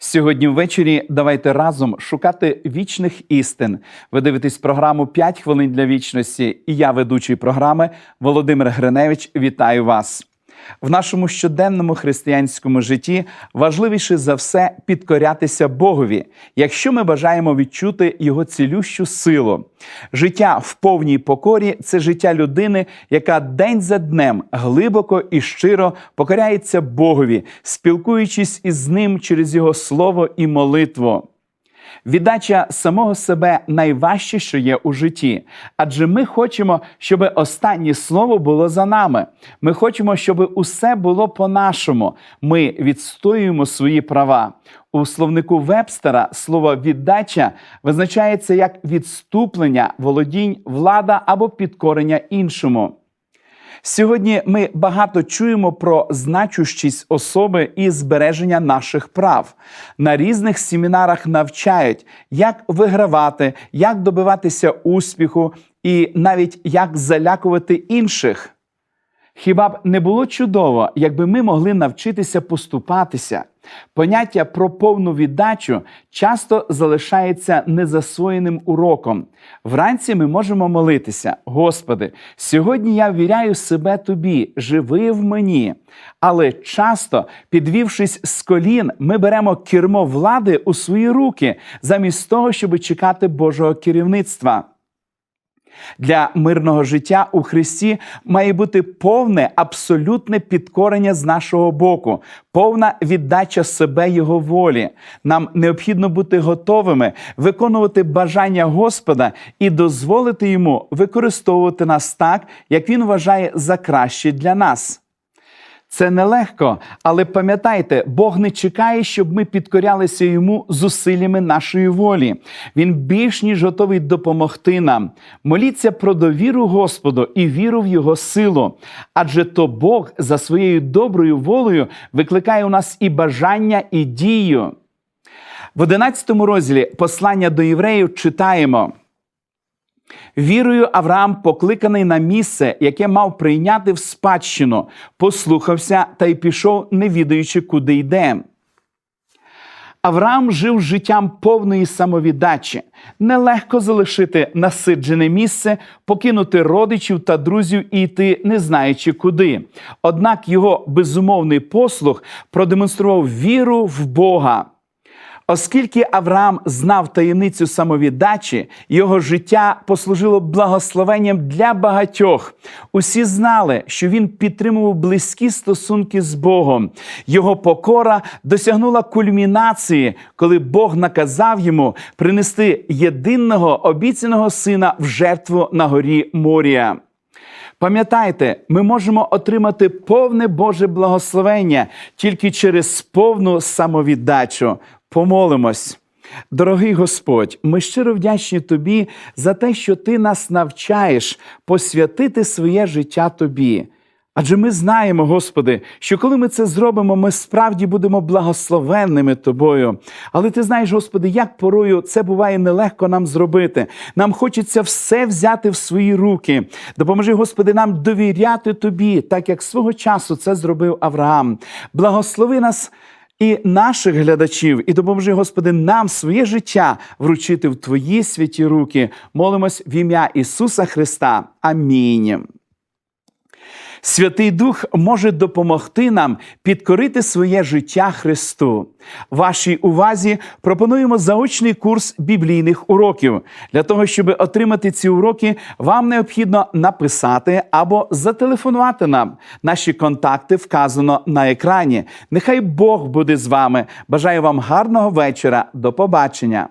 Сьогодні ввечері давайте разом шукати вічних істин. Ви дивитесь програму «5 хвилин для вічності. І я, ведучий програми Володимир Гриневич, вітаю вас. В нашому щоденному християнському житті важливіше за все підкорятися Богові, якщо ми бажаємо відчути його цілющу силу. Життя в повній покорі це життя людини, яка день за днем глибоко і щиро покоряється Богові, спілкуючись із ним через його слово і молитву. Віддача самого себе найважче, що є у житті, адже ми хочемо, щоб останнє слово було за нами. Ми хочемо, щоб усе було по-нашому. Ми відстоюємо свої права. У словнику Вебстера слово віддача визначається як відступлення, володінь, влада або підкорення іншому. Сьогодні ми багато чуємо про значущість особи і збереження наших прав. На різних семінарах навчають, як вигравати, як добиватися успіху і навіть як залякувати інших. Хіба б не було чудово, якби ми могли навчитися поступатися? Поняття про повну віддачу часто залишається незасвоєним уроком. Вранці ми можемо молитися: Господи, сьогодні я ввіряю себе Тобі, живи в мені. Але часто, підвівшись з колін, ми беремо кермо влади у свої руки, замість того, щоб чекати Божого керівництва. Для мирного життя у Христі має бути повне, абсолютне підкорення з нашого боку, повна віддача себе Його волі. Нам необхідно бути готовими виконувати бажання Господа і дозволити йому використовувати нас так, як він вважає за краще для нас. Це нелегко, але пам'ятайте, Бог не чекає, щоб ми підкорялися йому зусиллями нашої волі. Він більш ніж готовий допомогти нам. Моліться про довіру Господу і віру в Його силу. Адже то Бог за своєю доброю волею викликає у нас і бажання, і дію. В 11 розділі послання до євреїв читаємо. Вірою Авраам, покликаний на місце, яке мав прийняти в спадщину, послухався та й пішов, не відаючи, куди йде. Авраам жив життям повної самовіддачі. Нелегко залишити насиджене місце, покинути родичів та друзів і йти, не знаючи куди. Однак його безумовний послух продемонстрував віру в Бога. Оскільки Авраам знав таємницю самовіддачі, його життя послужило благословенням для багатьох. Усі знали, що він підтримував близькі стосунки з Богом. Його покора досягнула кульмінації, коли Бог наказав йому принести єдиного обіцяного сина в жертву на горі Морія. Пам'ятайте, ми можемо отримати повне Боже благословення тільки через повну самовіддачу. Помолимось. Дорогий Господь, ми щиро вдячні Тобі за те, що Ти нас навчаєш посвятити своє життя Тобі. Адже ми знаємо, Господи, що коли ми це зробимо, ми справді будемо благословенними Тобою. Але ти знаєш, Господи, як порою це буває нелегко нам зробити. Нам хочеться все взяти в свої руки. Допоможи, Господи, нам довіряти Тобі, так як свого часу це зробив Авраам. Благослови нас і наших глядачів, і допоможи, Господи, нам своє життя вручити в Твої святі руки. Молимось в ім'я Ісуса Христа. Амінь. Святий Дух може допомогти нам підкорити своє життя Христу. Вашій увазі пропонуємо заочний курс біблійних уроків. Для того, щоб отримати ці уроки, вам необхідно написати або зателефонувати нам. Наші контакти вказано на екрані. Нехай Бог буде з вами. Бажаю вам гарного вечора. До побачення.